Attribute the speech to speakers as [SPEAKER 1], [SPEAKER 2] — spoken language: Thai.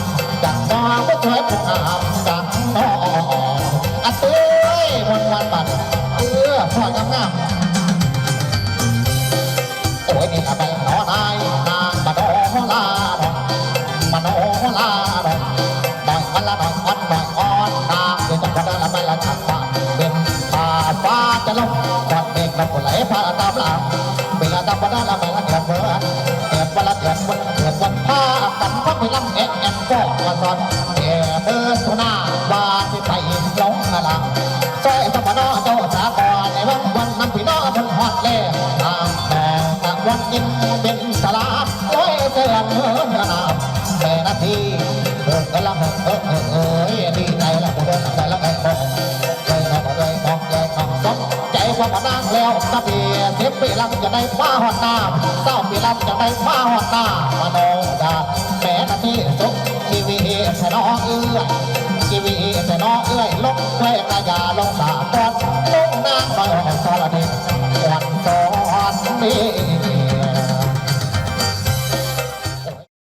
[SPEAKER 1] มจังน้องผู้สวยผู้งามจังน้องอันเต้ยวันวันบัดเออพ่องามงามโอยนี่ละไปหนอนายนางมาโนลาด อดเมฆลำไหลพาตามหลังเวลาดำพอได้ละไม่ละเกิดเมื่อเกิดวันละเกิดวันเกิดวันพากันพักไปลำเอ็นเอ็นก็วันตอนแก่เดินทุนาว่าที่ไปหลงละลังซอยธรรมนอเจ้าสากรในวันวันนั้นพี่น้องมันฮอดแล่ตามแต่ตะวันยินเป็นสลาดร้อยเตือนเมื่อนาแม่นาทีเออกำลัง ว่ากันนางแล้วนาทีเสิบปีลังจะได้ฟ้าหอดน้ำเศร้าปีลังจะได้ฟ้าหอดน้ำมาโนดาแม่นาทีสุขชีวิตแค่น้องเอื้อชีวิตแต่น้องเอ้ยลงเพลงกระยาลงสาบอนลงนางไปออ่อนสารดินวันสอนนี้